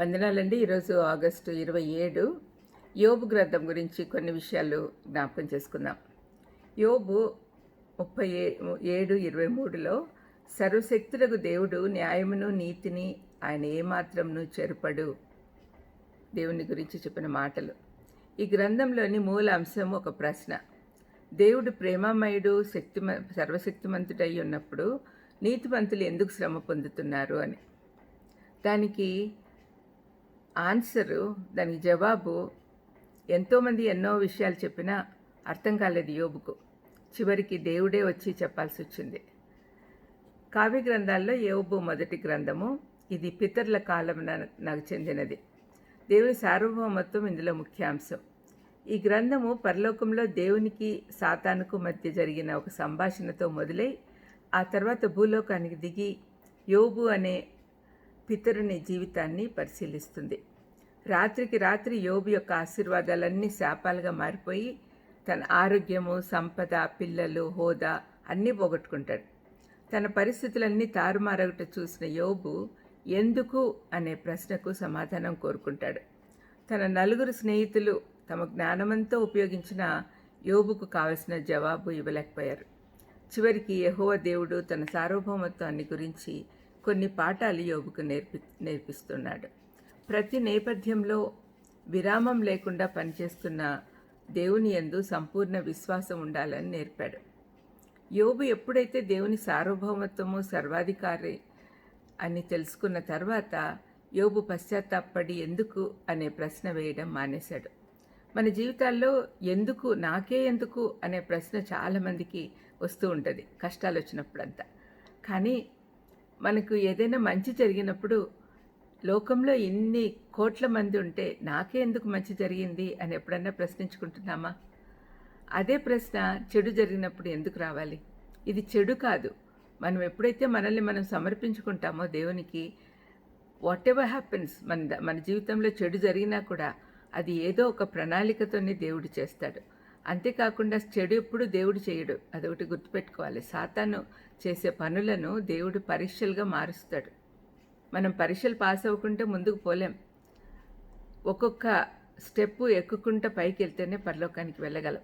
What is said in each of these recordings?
వందనాలండి. ఈరోజు ఆగస్టు ఇరవై ఏడు. యోబు గ్రంథం గురించి కొన్ని విషయాలు జ్ఞాపకం చేసుకుందాం. యోబు ముప్పై ఏ- ఏడు ఇరవై మూడులో సర్వశక్తులకు దేవుడు న్యాయమును నీతిని ఆయన ఏమాత్రంను చెరపడు. దేవుని గురించి చెప్పిన మాటలు. ఈ గ్రంథంలోని మూల అంశం ఒక ప్రశ్న. దేవుడు ప్రేమమయుడు శక్తిమ సర్వశక్తిమంతుడై ఉన్నప్పుడు నీతిమంతులు ఎందుకు శ్రమ పొందుతున్నారు? అని. దానికి ఆన్సరు దానికి జవాబు ఎంతోమంది ఎన్నో విషయాలు చెప్పినా అర్థం కాలేదు యోబుకు. చివరికి దేవుడే వచ్చి చెప్పాల్సి వచ్చింది. కావ్య గ్రంథాల్లో యోబు మొదటి గ్రంథము ఇది పితరుల కాలం నాకు చెందినది. దేవుని సార్వభౌమత్వం ఇందులో ముఖ్యాంశం. ఈ గ్రంథము పరలోకంలో దేవునికి సాతానుకు మధ్య జరిగిన ఒక సంభాషణతో మొదలై ఆ తర్వాత భూలోకానికి దిగి యోబు అనే పితరుని జీవితాన్ని పరిశీలిస్తుంది. రాత్రికి రాత్రి యోబు యొక్క ఆశీర్వాదాలన్నీ శాపాలుగా మారిపోయి తన ఆరోగ్యము సంపద పిల్లలు హోదా అన్నీ పోగొట్టుకుంటాడు. తన పరిస్థితులన్నీ తారుమారగట చూసిన యోబు ఎందుకు అనే ప్రశ్నకు సమాధానం కోరుకుంటాడు. తన నలుగురు స్నేహితులు తమ జ్ఞానమంతా ఉపయోగించిన యోబుకు కావలసిన జవాబు ఇవ్వలేకపోయారు. చివరికి యహోవ దేవుడు తన సార్వభౌమత్వాన్ని గురించి కొన్ని పాఠాలు యోబుకు నేర్పి నేర్పిస్తున్నాడు. ప్రతి నేపథ్యంలో విరామం లేకుండా పనిచేస్తున్న దేవుని యందు సంపూర్ణ విశ్వాసం ఉండాలని నేర్పాడు. యోబు ఎప్పుడైతే దేవుని సార్వభౌమత్వము సర్వాధికారి అని తెలుసుకున్న తర్వాత యోబు పశ్చాత్తాపడి ఎందుకు అనే ప్రశ్న వేయడం మానేశాడు. మన జీవితాల్లో ఎందుకు నాకే ఎందుకు అనే ప్రశ్న చాలామందికి వస్తూ ఉంటుంది కష్టాలు వచ్చినప్పుడంతా. కానీ మనకు ఏదైనా మంచి జరిగినప్పుడు లోకంలో ఇన్ని కోట్ల మంది ఉంటే నాకే ఎందుకు మంచి జరిగింది అని ఎప్పుడన్నా ప్రశ్నించుకుంటున్నామా? అదే ప్రశ్న చెడు జరిగినప్పుడు ఎందుకు రావాలి? ఇది చెడు కాదు. మనం ఎప్పుడైతే మనల్ని మనం సమర్పించుకుంటామో దేవునికి వాట్ ఎవర్ హ్యాపెన్స్ మన మన జీవితంలో చెడు జరిగినా కూడా అది ఏదో ఒక ప్రణాళికతోనే దేవుడు చేస్తాడు. అంతేకాకుండా చెడు ఎప్పుడు దేవుడు చేయడు. అదొకటి గుర్తుపెట్టుకోవాలి. సాతాను చేసే పనులను దేవుడు పరీక్షలుగా మారుస్తాడు. మనం పరీక్షలు పాస్ అవ్వకుంటే ముందుకు పోలేం. ఒక్కొక్క స్టెప్పు ఎక్కుకుంటూ పైకి వెళ్తేనే పరలోకానికి వెళ్ళగలం.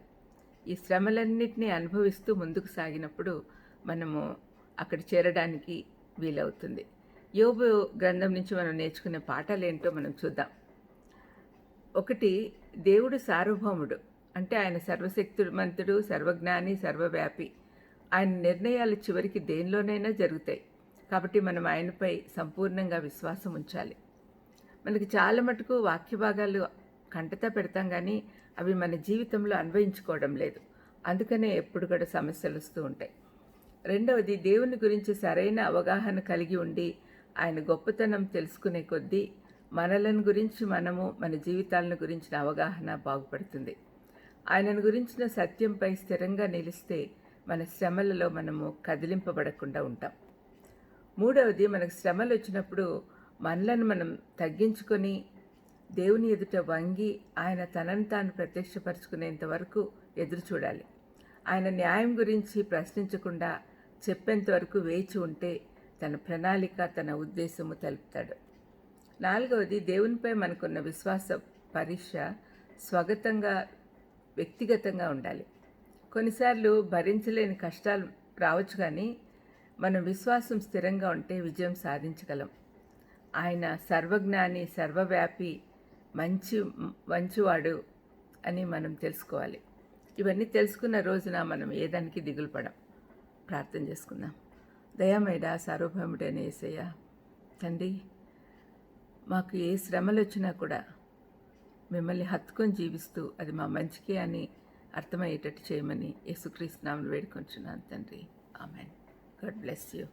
ఈ శ్రమలన్నింటినీ అనుభవిస్తూ ముందుకు సాగినప్పుడు మనము అక్కడ చేరడానికి వీలవుతుంది. యోబు గ్రంథం నుంచి మనం నేర్చుకునే పాఠాలు ఏంటో మనం చూద్దాం. ఒకటి దేవుడు సార్వభౌముడు. అంటే ఆయన సర్వశక్తిమంతుడు సర్వజ్ఞాని సర్వవ్యాపి. ఆయన నిర్ణయాలు చివరికి దేనిలోనైనా జరుగుతాయి. కాబట్టి మనం ఆయనపై సంపూర్ణంగా విశ్వాసం ఉంచాలి. మనకి చాలా మటుకు వాక్య భాగాలు కంటతా పెడతాం కానీ అవి మన జీవితంలో అన్వయించుకోవడం లేదు. అందుకనే ఎప్పుడు కూడా సమస్యలు వస్తూ ఉంటాయి. రెండవది దేవుని గురించి సరైన అవగాహన కలిగి ఉండి ఆయన గొప్పతనం తెలుసుకునే కొద్దీ మనలను గురించి మనము మన జీవితాలను గురించిన అవగాహన బాగుపడుతుంది. ఆయనను గురించిన సత్యంపై స్థిరంగా నిలిస్తే మన శ్రమలలో మనము కదిలింపబడకుండా ఉంటాం. మూడవది మనకు శ్రమలు వచ్చినప్పుడు మనలను మనం తగ్గించుకొని దేవుని ఎదుట వంగి ఆయన తనను తాను ప్రత్యక్షపరచుకునేంత వరకు ఎదురు చూడాలి. ఆయన న్యాయం గురించి ప్రశ్నించకుండా చెప్పేంత వరకు వేచి ఉంటే తన ప్రణాళిక తన ఉద్దేశము తెలుపుతాడు. నాలుగవది దేవునిపై మనకున్న విశ్వాస పరీక్ష స్వగతంగా వ్యక్తిగతంగా ఉండాలి. కొన్నిసార్లు భరించలేని కష్టాలు రావచ్చు కానీ మన విశ్వాసం స్థిరంగా ఉంటే విజయం సాధించగలం. ఆయన సర్వజ్ఞాని సర్వవ్యాపి మంచి మంచివాడు అని మనం తెలుసుకోవాలి. ఇవన్నీ తెలుసుకున్న రోజున మనం ఏదానికి దిగులు పడం? ప్రార్థన చేసుకుందాం. దయామేడ సార్వభౌముడైన ఏసయ్య తండ్రి మాకు ఏ శ్రమలు వచ్చినా కూడా మిమ్మల్ని హత్తుకొని జీవిస్తూ అది మా మంచికే అని అర్థమయ్యేటట్టు చేయమని యేసుక్రీస్తు నామను తండ్రి. ఆమెన్. God bless you.